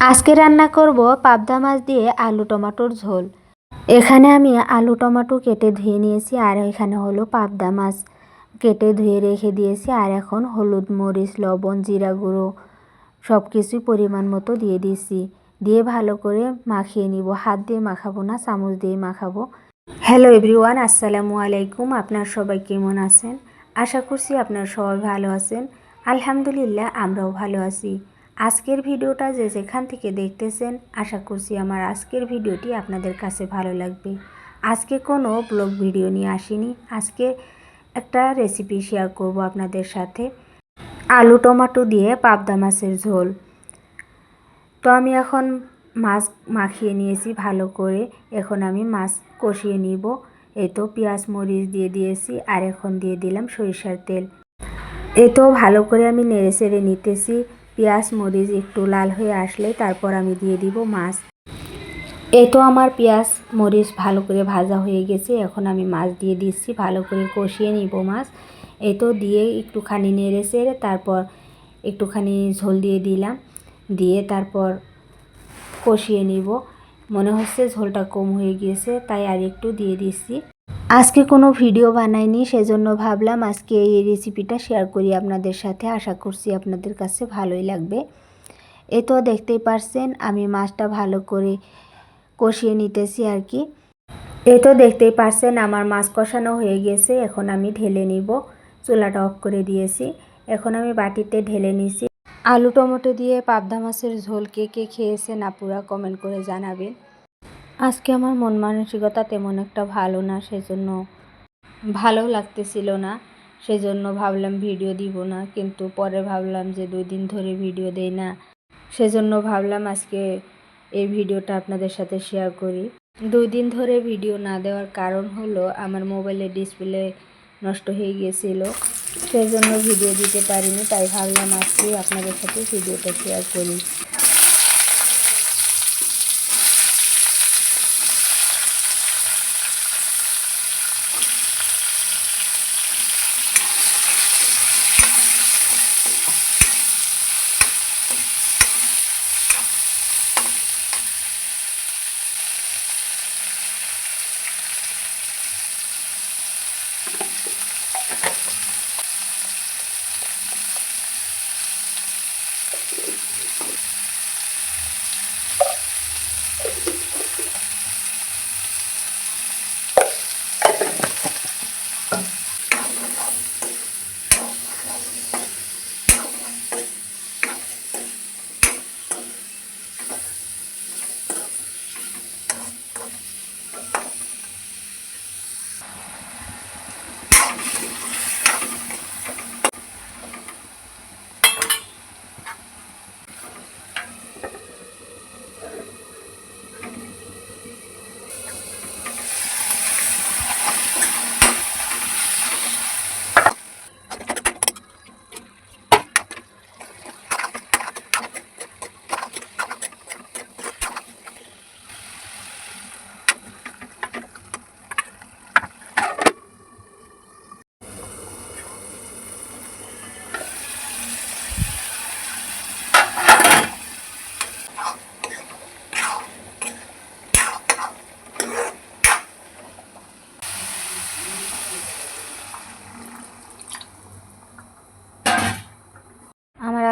আজকে রান্না করব পাবদা মাছ দিয়ে আলু টমাটোর ঝোল। এখানে আমি আলু টমাটো কেটে ধুয়ে নিয়েছি আর এখানে হলো পাবদা মাছ। কেটে ধুয়ে রেখে দিয়েছি আর এখন হলুদ মরিচ, লবণ, জিরা গুঁড়ো সব কিছুই পরিমাণ মতো দিয়ে দিয়েছি। দিয়ে ভালো করে মাখিয়ে নিব। হাত দিয়ে মাখাবো না, চামচ দিয়ে মাখাবো। হ্যালো এভরিওয়ান, আসসালামু আলাইকুম। আপনার সবাই কেমন আছেন? আশা করছি আপনার সবাই ভালো আছেন। আলহামদুলিল্লাহ, আমরাও ভালো আছি। আজকের ভিডিওটা যে যেখান থেকে দেখতেছেন, আশা করছি আমার আজকের ভিডিওটি আপনাদের কাছে ভালো লাগবে। আজকে কোনো ব্লগ ভিডিও নিয়ে আসিনি। আজকে একটা রেসিপি শেয়ার করব আপনাদের সাথে। আলু টমাটো দিয়ে পাবদা মাছের ঝোল। তো আমি এখন মাছ মাখিয়ে নিয়েছি ভালো করে। এখন আমি মাছ কষিয়ে নিব। এই তো পেঁয়াজ মরিচ দিয়ে দিয়েছি আর এখন দিয়ে দিলাম সরিষার তেল। এই তো ভালো করে আমি নেড়ে চেড়ে নিতেছি। পেঁয়াজ, মরিচ একটু লাল হয়ে আসলে তারপর আমি দিয়ে দিব মাছ। এই তো আমার পেঁয়াজ, মরিচ ভালো করে ভাজা হয়ে গেছে, এখন আমি মাছ দিয়ে দিচ্ছি, ভালো করে কষিয়ে নিব মাছ। এই তো দিয়ে একটুখানি নেড়ে চেড়ে তারপর একটুখানি ঝোল দিয়ে দিলাম, দিয়ে তারপর কষিয়ে নিব। মনে হচ্ছে ঝোলটা কম হয়ে গিয়েছে তাই আর একটু দিয়ে দিচ্ছি। আজকে কোনো ভিডিও বানাইনি, সেজন্য ভাবলাম আজকে এই রেসিপিটা শেয়ার করি আপনাদের সাথে। আশা করছি আপনাদের কাছে ভালোই লাগবে। এ তো দেখতেই পারছেন, আমি মাছটা ভালো করে কষিয়ে নিতেছি আর কি। এ তো দেখতেই পারছেন, আমার মাছ কষানো হয়ে গেছে, এখন আমি ঢেলে নিব। চুলাটা অফ করে দিয়েছি, এখন আমি বাটিতে ঢেলে নিছি। আলু টমেটো দিয়ে পাবদা মাছের ঝোল কে কে খেয়েছেন আপুরা কমেন্ট করে জানাবেন। আজকে আমার মন মানসিকতা তেমন একটা ভালো না, সেজন্য ভালো লাগতেছিল না। সেজন্য ভাবলাম ভিডিও দিব না, কিন্তু পরে ভাবলাম যে দুই দিন ধরে ভিডিও দেই না। সেজন্য ভাবলাম আজকে এই ভিডিওটা আপনাদের সাথে শেয়ার করি। দুই দিন ধরে ভিডিও না দেওয়ার কারণ হলো আমার মোবাইলের ডিসপ্লে নষ্ট হয়ে গিয়েছিল। সেই জন্য ভিডিও দিতে পারিনি, তাই ভাবলাম আজকে আপনাদের সাথে ভিডিওটা শেয়ার করি।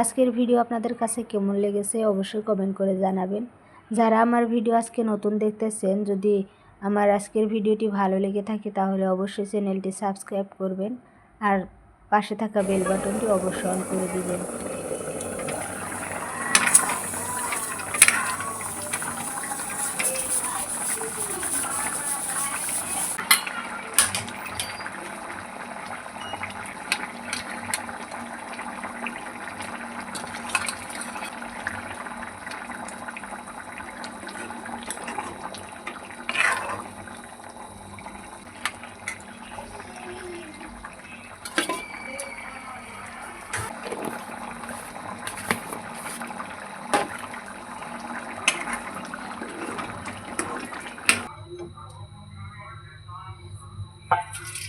আজকের ভিডিও আপনাদের কাছে কেমন লেগেছে অবশ্যই কমেন্ট করে জানাবেন। যারা আমার ভিডিও আজকে নতুন দেখতেছেন, যদি আমার আজকের ভিডিওটি ভালো লেগে থাকে তাহলে অবশ্যই চ্যানেলটি সাবস্ক্রাইব করবেন আর পাশে থাকা বেল বাটনটি অবশ্যই অন করে দিবেন। Bye.